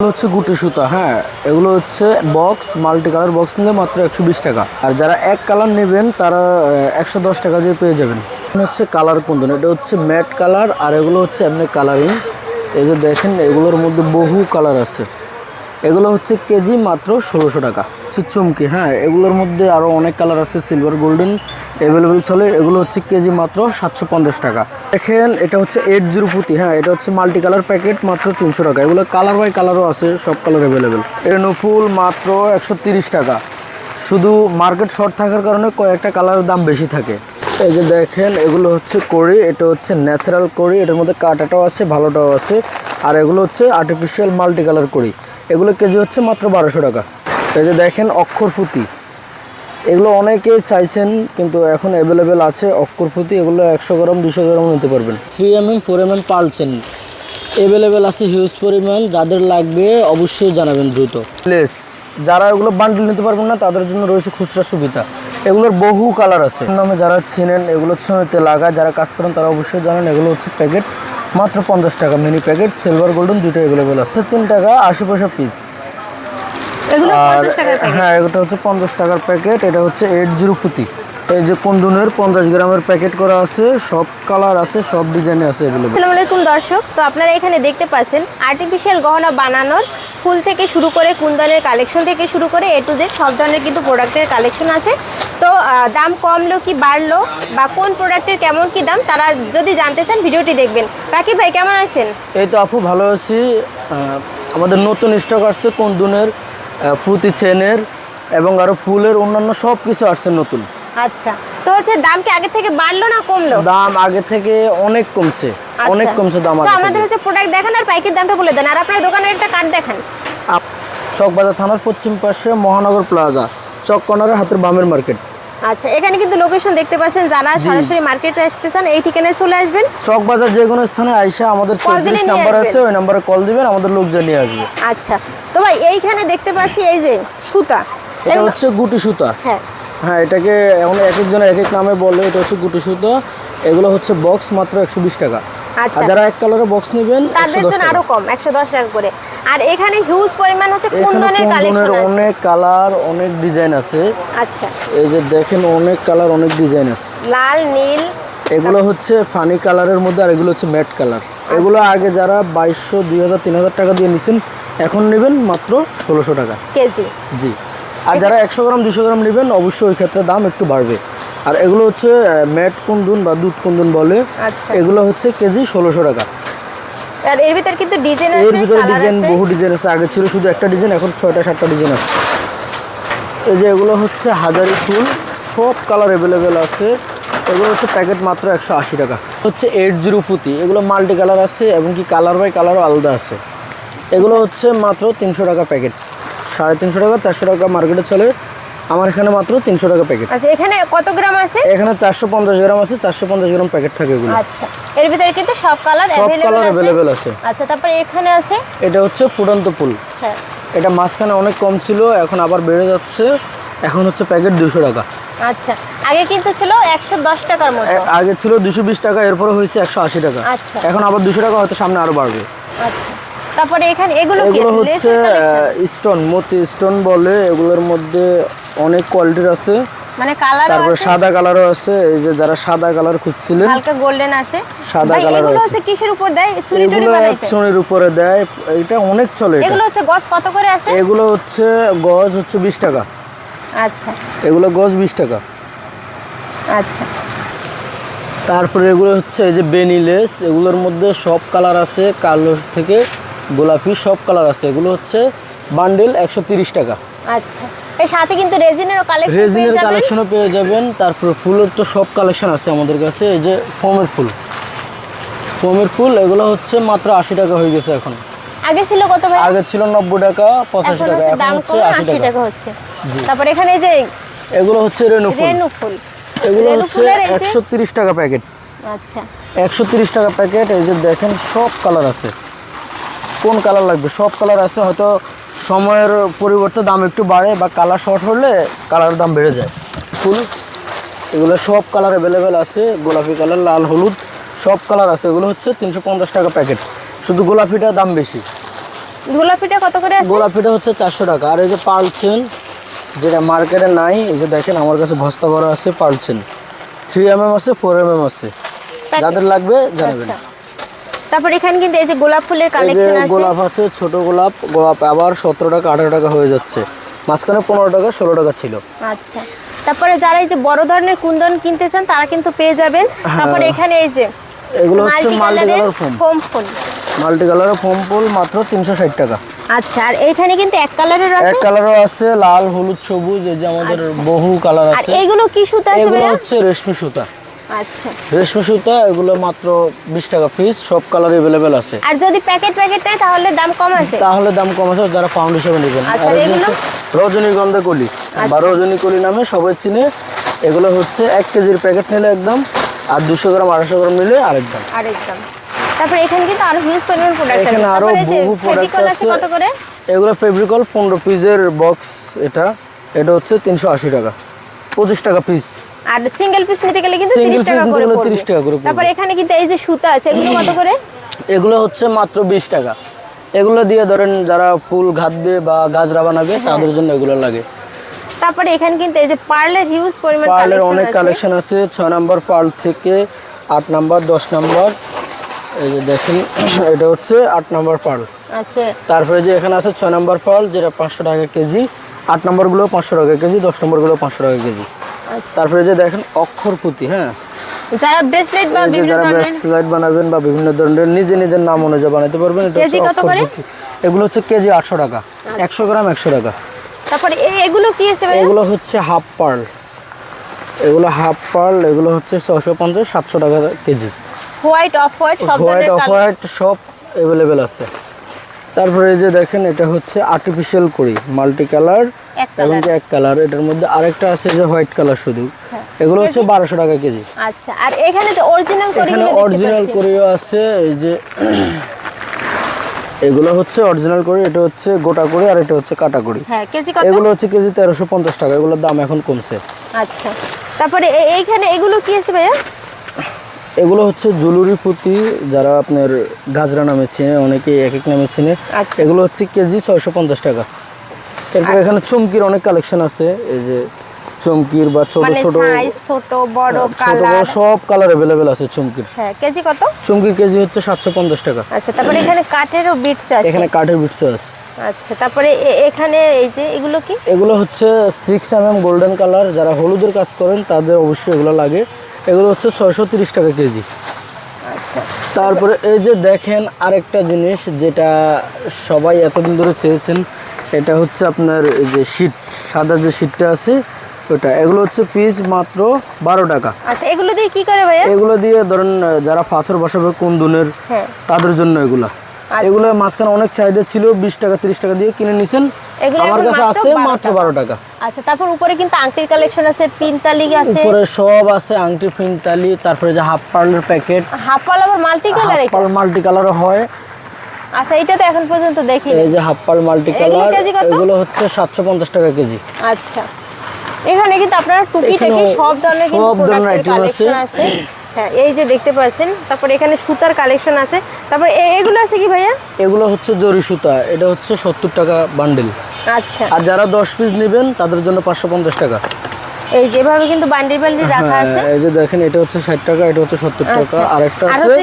হচ্ছে গুটি সুতা হ্যাঁ। এগুলো হচ্ছে বক্স মাল্টি কালার বক্স নিলে মাত্র একশো বিশ টাকা। আর যারা এক কালার নেবেন, তারা একশো দশ টাকা দিয়ে পেয়ে যাবেন। হচ্ছে কালার কুন্দন, এটা হচ্ছে ম্যাট কালার আর এগুলো হচ্ছে এমনি কালারিং এই যে দেখেন, এগুলোর মধ্যে বহু কালার আছে। এগুলো হচ্ছে কেজি মাত্র ষোলোশো টাকা। হচ্ছে চুমকি হ্যাঁ এগুলোর মধ্যে আরও অনেক কালার আছে সিলভার গোল্ডেন অ্যাভেলেবেল চলে। এগুলো হচ্ছে কেজি মাত্র সাতশো পঞ্চাশ টাকা। দেখেন, এটা হচ্ছে এইট জিরো পুঁতি হ্যাঁ এটা হচ্ছে মাল্টি কালার প্যাকেট মাত্র তিনশো টাকা। এগুলো কালার বাই কালারও আছে, সব কালার অ্যাভেলেবেল রেনুফুল মাত্র একশো টাকা। শুধু মার্কেট শর্ট থাকার কারণে কয়েকটা কালারের দাম বেশি থাকে। এই যে দেখেন, এগুলো হচ্ছে কড়ি, এটা হচ্ছে ন্যাচারাল কড়ি, এটার মধ্যে কাটাটাও আছে, ভালোটাও আছে, আর এগুলো হচ্ছে আর্টিফিশিয়াল মাল্টি কালার কড়ি। এগুলো কেজি হচ্ছে মাত্র বারোশো টাকা। এই যে দেখেন অক্ষর পুঁতি। এগুলো অনেকেই চাইছেন কিন্তু এখন অ্যাভেলেবেল আছে অক্ষর পুঁতি। এগুলো একশো গ্রাম দুশো গ্রাম নিতে পারবেন। Three M M four M M পালছেন available আছে হিউজ পরিমাণ। যাদের লাগবে অবশ্যই জানাবেন দ্রুত। প্লেস যারা এগুলো বান্ডেল নিতে পারবেন না তাদের জন্য রয়েছে খুচরা সুবিধা। এগুলোর বহু কালার আছে। নামে যারা চিনেন এগুলো ছুঁতে লাগা যারা কাজ করেন তারা অবশ্যই জানেন এগুলো হচ্ছে প্যাকেট মাত্র পঞ্চাশ টাকা। মিনি প্যাকেট সিলভার গোল্ডেন দুটো অ্যাভেলেবেল আছে। তিন টাকা আশি পয়সা পিস আর হ্যাঁ এটা হচ্ছে পঞ্চাশ টাকার প্যাকেট এটা হচ্ছে এইট জিরো পুঁতি এই যে কুন্দুনের পঞ্চাশ গ্রামের প্যাকেট করা আছে সব কালার আছে সব ডিজাইনে আছে অ্যাভেলেবেল আসসালামু আলাইকুম দর্শক তো আপনারা এখানে দেখতে পাচ্ছেন আর্টিফিশিয়াল গহনা বানানোর ফুল থেকে শুরু করে কুন্দনের কালেকশন থেকে শুরু করে এ টু জেড সব ধরনের কিন্তু প্রোডাক্টের কালেকশন আছে। তো দাম কমলো কি বাড়লো বা কোন প্রোডাক্টের কেমন কি দাম তারা যদি জানতে চান ভিডিওটি দেখবেন। রাকিব ভাই কেমন আছেন? এই তো আপু ভালো আছি। আমাদের নতুন স্টক আসছে কুন্দুনের পুঁতি চেনের এবং আরও ফুলের অন্যান্য সব কিছু আসছে নতুন। আচ্ছা। তো হচ্ছে দাম কি আগে থেকে বাড়লো না কমলো? দাম আগে থেকে অনেক কমছে। আচ্ছা। অনেক কমছে দাম তো আমাদের হচ্ছে প্রোডাক্ট দেখান আর পাইকের দামটা বলে দেন। আর আপনার দোকানের একটা কার্ড দেখান। আপ- চকবাজার থানার পশ্চিম পাশে মহানগর প্লাজা চক কর্নারের হাতের বামের মার্কেট। আচ্ছা এখানে কিন্তু লোকেশন দেখতে পাচ্ছেন যারা সরাসরি মার্কেটে আসতে চান এই ঠিকানায় চলে আসবেন। চক বাজার যে কোনো স্থানে আইসা আমাদের চৌত্রিশ নাম্বার আছে ওই নাম্বারে কল দিবেন আমাদের লোক জানিয়ে আসবে। আচ্ছা। তো ভাই এইখানে দেখতে পাচ্ছি এই যে সুতা। এটা হচ্ছে গুটি সুতা। হ্যাঁ। হ্যাঁ এটাকে এখন এক একজন এক এক নামে বলে এটা হচ্ছে গুটি সুতো। এগুলো হচ্ছে বক্স মাত্র একশো বিশ টাকা। আচ্ছা। যারা এক কালারের বক্স নেবেন তাদের জন্য আরও কম একশো দশ টাকা করে। আর এখানে হিউজ পরিমাণ হচ্ছে কুন্দনের কালেকশন আছে। অনেক কালার অনেক ডিজাইন আছে। আচ্ছা। এই যে দেখেন অনেক কালার অনেক ডিজাইন আছে। লাল নীল। এগুলো হচ্ছে ফানি কালারের মধ্যে আর এগুলো হচ্ছে ম্যাট কালার এগুলো আগে যারা বাইশশো দুই হাজার তিন হাজার টাকা দিয়ে নিছেন এখন নেবেন মাত্র ষোলোশো টাকা। কেজি। জি। আর যারা একশো গ্রাম দুশো গ্রাম নেবেন অবশ্যই ওই ক্ষেত্রে দাম একটু বাড়বে। আর এগুলো হচ্ছে ম্যাট কুন্দুন বা দুধ কুন্দুন বলে। আচ্ছা। এগুলো হচ্ছে কেজি ষোলোশো টাকা। আর এর ভিতর কিন্তু ডিজাইন এর ভিতরে ডিজাইন বহু ডিজাইন আছে। আগে ছিল শুধু একটা ডিজাইন এখন ছয়টা সাতটা ডিজাইন আছে। এই যে এগুলো হচ্ছে হাজারি ফুল সব কালার অ্যাভেলেবেল আছে। এগুলো হচ্ছে প্যাকেট মাত্র একশো আশি টাকা। হচ্ছে এইট জিরো পুঁতি এগুলো মাল্টি কালার আছে এবং কি কালার বাই কালারও আলাদা আছে। এগুলো হচ্ছে মাত্র তিনশো টাকা প্যাকেট। সাড়ে তিনশো টাকা চারশো টাকা মার্কেটে চলে। আমার এখানে মাত্র তিনশো টাকা প্যাকেট আচ্ছা এখানে কত গ্রাম আছে? এখানে চারশো পঞ্চাশ গ্রাম আছে চারশো পঞ্চাশ গ্রাম প্যাকেট থাকে এগুলো। আচ্ছা এর ভিতরে কিন্তু সব কালার সব কালার অ্যাভেলেবেল আছে? আচ্ছা তারপরে এখানে আছে? এটা হচ্ছে ফুটন্ত ফুল। হ্যাঁ। এটা মাঝখানে অনেক কম ছিল এখন আবার বেড়ে যাচ্ছে। এখন হচ্ছে প্যাকেট দুশো টাকা। আচ্ছা আগে কিন্তু ছিল একশো দশ টাকার মতো। আগে ছিল দুশো বিশ টাকা এরপরে হয়েছে একশো আশি টাকা। আচ্ছা। এখন আবার দুশো টাকা হয়তো সামনে আরও বাড়বে। আচ্ছা। তারপরে এখানে এগুলো কি এগুলো হচ্ছে স্টোন মতি স্টোন বলে এগুলোর মধ্যে অনেক কোয়ালিটির আছে। মানে কালার তারপরে সাদা কালারও আছে এই যে যারা সাদা কালার খুঁজছিলেন হালকা গোল্ডেন আছে। সাদা colour এগুলো। হচ্ছে কিসের উপর দেয়? সুরি টুরি বানাইতে? উপরে দেয় এটা অনেক চলে এটা। এগুলো হচ্ছে গস কত করে আছে? এগুলো হচ্ছে গজ হচ্ছে বিশ টাকা। আচ্ছা। এগুলো গজ বিশ টাকা। আচ্ছা। তারপরে এগুলো হচ্ছে এই যে বেনিলেস এগুলোর মধ্যে সব কালার আছে কালো থেকে গোলাপি সব কালার আছে। এগুলো হচ্ছে বান্ডেল একশো তিরিশ টাকা। আচ্ছা। এর সাথে কিন্তু রেজিনেরও কালেকশন রেজিনের কালেকশনও পেয়ে যাবেন। তারপরে ফুলের তো সব কালেকশন আছে আমাদের কাছে। এই যে ফোমের ফুল। ফোমের ফুল এগুলো হচ্ছে মাত্র আশি টাকা হয়ে গেছে এখন। আগে ছিল কত ভাই? আগে ছিল নব্বই টাকা টাকা হচ্ছে এখন হচ্ছে কমে আশি আশি টাকা। টাকা হচ্ছে। তারপরে এখানে এই যে এগুলো হচ্ছে রেনু ফুল। রেনু ফুল। এগুলো হচ্ছে ফুলের এই যে একশো তিরিশ টাকা প্যাকেট। আচ্ছা। একশো তিরিশ টাকা প্যাকেট এই যে দেখেন সব কালার আছে। কোন কালার লাগবে? সব কালার আছে হয়তো সময়ের পরিবর্তে দাম একটু বাড়ে বা কালার শর্ট হলে কালার দাম বেড়ে যায়। ফুল এগুলো সব কালার অ্যাভেলেবেল আছে গোলাপি কালার লাল হলুদ সব কালার আছে। এগুলো হচ্ছে তিনশো পঞ্চাশ টাকা প্যাকেট শুধু গোলাপিটা দাম বেশি। গোলাপিটা কত করে আছে? গোলাপিটা হচ্ছে চারশো টাকা। আর এই যে পালছেন যেটা মার্কেটে নাই এই যে দেখেন আমার কাছে বস্তা বড় আছে পালছেন থ্রি এম এম আছে ফোর এম এম আছে। যাদের লাগবে জানাবেন। আচ্ছা তারপর এখানে কিন্তু এই যে গোলাপ ফুলের কালেকশন আছে। গোলাপ আছে ছোট গোলাপ গোলাপ আবার সতেরো টাকা আঠারো টাকা হয়ে যাচ্ছে। মাঝখানে পনেরো টাকা ষোলো টাকা ছিল। আচ্ছা। তারপরে যারা এই যে বড় ধরনের কুন্দন কিনতে চান তারা কিন্তু পেয়ে যাবেন। তারপরে এখানে এই যে হ্যাঁ। এগুলো হচ্ছে মাল্টি কালার ফোম। ফুল। মাল্টি কালারের ফোম ফুল মাত্র তিনশো ষাট টাকা। আচ্ছা আর এইখানে কিন্তু এক কালারের আছে? এক কালারও আছে লাল হলুদ সবুজ এই যে আমাদের বহু কালার আছে আর আছে। এইগুলো কি সুতা আছে এগুলো হচ্ছে রেশমি সুতা। আচ্ছা। রেশমি সুতা এগুলো মাত্র বিশ টাকা পিস সব কালার অ্যাভেলেবেল আছে। আর যদি প্যাকেট প্যাকেট নেয় তাহলে দাম কম আছে? তাহলে দাম কম আছে যারা পাউন্ড হিসেবে নেবেন। আচ্ছা, আর এগুলো? রজনীগন্ধা কলি। বা রজনীকলি নামে সবাই চিনে। এগুলো হচ্ছে এক কেজির প্যাকেট নিলে একদম আর দুশো গ্রাম আড়াইশো গ্রাম নিলে আরেক দাম। আরেক দাম তারপরে এখানে কিন্তু আরও হিউজ পরিমাণ প্রোডাক্ট আছে। এখানে আরও বহু প্রোডাক্ট আছে কত করে? এগুলো ফেব্রিকল পনেরো পিসের বক্স এটা। এটা হচ্ছে তিনশো আশি টাকা। পঁচিশ টাকা পিস আর সিঙ্গেল পিস নিতে গেলে কিন্তু Single 30 টাকা করে পড়বে। 30 টাকা করে পড়বে। তারপর এখানে কিন্তু এই যে সুতা আছে এগুলো কত করে? এগুলো হচ্ছে মাত্র বিশ টাকা। এগুলো দিয়ে ধরেন যারা ফুল ঘাতবে বা গাজরা বানাবে হ্যাঁ। তাদের জন্য এগুলো লাগে। তারপরে এখানে কিন্তু এই যে পার্লের হিউজ পরিমাণ পার্লের অনেক কালেকশন আছে। ছয় নাম্বার পার্ল থেকে আট নাম্বার দশ নাম্বার। এই যে দেখেন এটা হচ্ছে আট নাম্বার পার্ল। আচ্ছা। তারপরে যে এখানে আছে ছয় নাম্বার পার্ল যেটা পাঁচশো টাকা কেজি আট নম্বরগুলো পাঁচশো টাকা কেজি দশ নম্বরগুলো পাঁচশো টাকা কেজি। আচ্ছা। তারপরে যে দেখেন অক্ষরপুতি হ্যাঁ? যারা ব্রেসলেট বা যে বিভিন্ন যারা ধরনের ব্রেসলেট বানাবেন বা বিভিন্ন ধরনের নিজে নিজের নাম অনুযায়ী বানাতে পারবেন এটা কেজি কত করে? এগুলো হচ্ছে কেজি আটশো টাকা একশো গ্রাম একশো টাকা। তারপরে এগুলো কি আছে এগুলো হচ্ছে হাফ পার্ল। এগুলো হাফ পার্ল এগুলো হচ্ছে ছশো পঞ্চাশ সাতশো টাকা কেজি। হোয়াইট অফ হোয়াইট সব হোয়াইট অফ হোয়াইট সব অ্যাভেলেবেল আছে। তারপরে এই যে দেখেন এটা হচ্ছে আর্টিফিশিয়াল করি মাল্টি কালার এবং এক কালার এটার মধ্যে আরেকটা আছে যে হোয়াইট কালার শুধু। হ্যাঁ। এগুলো হচ্ছে বারোশো টাকা কেজি। আচ্ছা আর এখানে তো অরিজিনাল করে এখানে অরিজিনাল করিও আছে এই যে এগুলো হচ্ছে অরিজিনাল করি এটা হচ্ছে গোটা করি আর এটা হচ্ছে কাটা করি হ্যাঁ এগুলো হচ্ছে কেজি তেরোশো পঞ্চাশ টাকা এগুলোর দাম এখন কমছে। আচ্ছা তারপরে এইখানে এগুলো কি আছে ভাইয়া? এগুলো হচ্ছে জুলুরি পুঁতি যারা আপনার গাজরা নামে চিনে অনেকে এক এক নামে চিনে। আচ্ছা। এগুলো হচ্ছে কেজি ছয়শো পঞ্চাশ টাকা। তারপর এখানে চমকির অনেক কালেকশন আছে। এই যে চমকির বা ছোট মানে ছোট ছোট বড় কালার সব কালার অ্যাভেলেবেল আছে চমকির। হ্যাঁ কেজি কত? চমকির কেজি হচ্ছে সাতশো পঞ্চাশ টাকা। আচ্ছা তারপরে এখানে কাঠেরও বিটস আছে। এখানে কাঠের বিটস আছে। আচ্ছা তারপরে এখানে এই যে এগুলো কি? এগুলো হচ্ছে সিক্স এম এম গোল্ডেন কালার যারা হলুদের কাজ করেন তাদের অবশ্যই এগুলো লাগে। এগুলো হচ্ছে ছয়শো তিরিশ টাকা কেজি। আচ্ছা। তারপরে এই যে দেখেন আরেকটা জিনিস যেটা সবাই এতদিন ধরে চেয়েছেন এটা হচ্ছে আপনার এই যে শীট সাদা যে শীটটা আছে ওটা। এগুলো হচ্ছে পিস মাত্র বারো টাকা। আচ্ছা এগুলো দিয়ে কি করে ভাইয়া? এগুলো দিয়ে ধরেন যারা পাথর বসাবে কুন্দুনের হ্যাঁ। তাদের জন্য এগুলা। এগুলো মাঝখানে অনেক চাহিদা ছিল বিশ টাকা তিরিশ টাকা দিয়ে কিনে নিছেন। আমার কাছে আছে মাত্র। বারো টাকা। আচ্ছা তারপর উপরে কিন্তু আংটির কালেকশন আছে পিনতালি আছে। উপরে সব আছে আংটি ফিনতালি তারপরে যে হাফ পার্লের প্যাকেট হাফ পাল আবার multi half colour pearl multi কালারও হয়। আচ্ছা এটা তো এখন পর্যন্ত দেখিনি। এই যে হাফ পার্ল মাল্টি কালার এগুলো হচ্ছে সাতশো পঞ্চাশ টাকা কেজি। আচ্ছা। এখানে কিন্তু আপনারা টুকিটাকি সব ধরনের কিন্তু প্রোডাক্টের কালেকশন আছে। হ্যাঁ এই যে দেখতে পাচ্ছেন তারপর এখানে সুতার কালেকশন আছে। তারপর এ- এগুলো আছে কি ভাইয়া? এগুলো হচ্ছে জরি সুতা এটা হচ্ছে সত্তর টাকা বান্ডেল। আচ্ছা। আর যারা দশ পিস নেবেন তাদের জন্য পাঁচশো পঞ্চাশ টাকা। এই যেভাবে কিন্তু বান্ডিল বান্ডিল রাখা আছে। হ্যাঁ, এই যে দেখেন এটা হচ্ছে ষাট টাকা এটা হচ্ছে সত্তর টাকা। আচ্ছা। আরেকটা আর আছে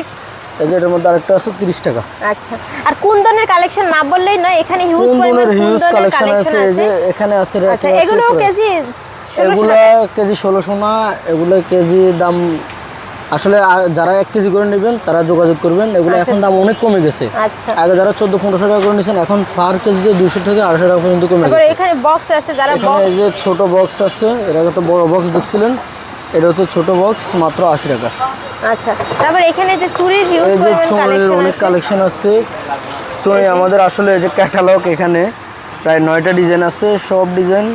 এই যে এটার মধ্যে আরেকটা আছে তিরিশ টাকা। আচ্ছা। আর কুন্দনের কালেকশন না বললেই নয় এখানে হিউজ পরিমাণ হিউজ কালেকশন আছে? এই যে এখানে আছে আচ্ছা এগুলো কেজি এগুলো কেজি ষোলোশো না এগুলো কেজি দাম আসলে যারা এক কেজি করে নেবেন তারা যোগাযোগ করবেন। এগুলো এখন দাম অনেক কমে গেছে। আচ্ছা। আগে যারা চোদ্দ পনেরোশো টাকা করে নিয়েছেন এখন পার কেজিতে দুশো থেকে আড়াইশো টাকা পর্যন্ত কমে গেছে। এখানে বক্স আছে যারা এখানে যে ছোট বক্স আছে এর আগে তো বড় বক্স দেখছিলেন এটা হচ্ছে ছোট বক্স মাত্র আশি টাকা। আচ্ছা। তারপর এখানে যে চুরির হিউজ এই যে কালেকশন অনেক কালেকশন আছে। চুড়ি আমাদের আসলে এই যে ক্যাটালগ এখানে প্রায় নয়টা ডিজাইন আছে সব ডিজাইন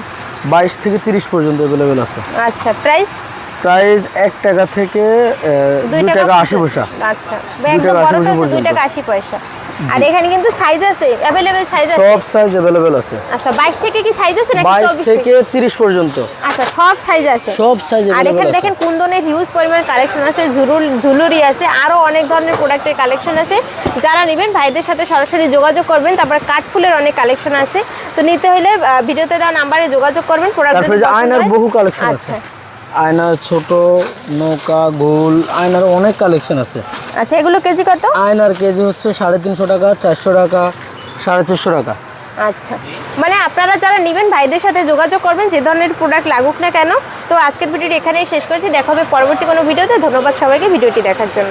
বাইশ থেকে তিরিশ পর্যন্ত অ্যাভেলেবেল আছে। আচ্ছা প্রাইস প্রাইস এক টাকা থেকে দুই টাকা আশি পয়সা। আচ্ছা। দুই টাকা আশি পয়সা আর এখানে কিন্তু সাইজ আছে সাইজ আছে। সব সাইজ আছে। আচ্ছা বাইশ থেকে কি সাইজ আছে নাকি বাইশ চব্বিশ থেকে তিরিশ পর্যন্ত। আচ্ছা সব সাইজ আছে। সব সাইজ আর এখানে আছে। দেখেন কুন্দনের হিউজ পরিমাণ কালেকশন আছে ঝুরুল ঝুলুরি আছে আরও অনেক ধরনের প্রোডাক্টের কালেকশন আছে। যারা নেবেন ভাইদের সাথে সরাসরি যোগাযোগ করবেন। তারপর কাঠফুলের অনেক কালেকশন আছে। তো নিতে হলে ভিডিওতে দেওয়া নাম্বারে যোগাযোগ করবেন। প্রোডাক্ট আয়নার বহু কালেকশন আছে। আচ্ছা আয়নার ছোট নৌকা গোল আয়নার অনেক কালেকশন আছে। আচ্ছা এগুলো কেজি কত? আয়নার কেজি হচ্ছে সাড়ে তিনশো টাকা চারশো টাকা সাড়ে চারশো টাকা। আচ্ছা। মানে আপনারা যারা নেবেন ভাইদের সাথে যোগাযোগ করবেন যে ধরনের প্রোডাক্ট লাগুক না কেন। তো আজকের ভিডিওটি এখানেই শেষ করছি। দেখা হবে পরবর্তী কোনো ভিডিওতে। ধন্যবাদ সবাইকে ভিডিওটি দেখার জন্য।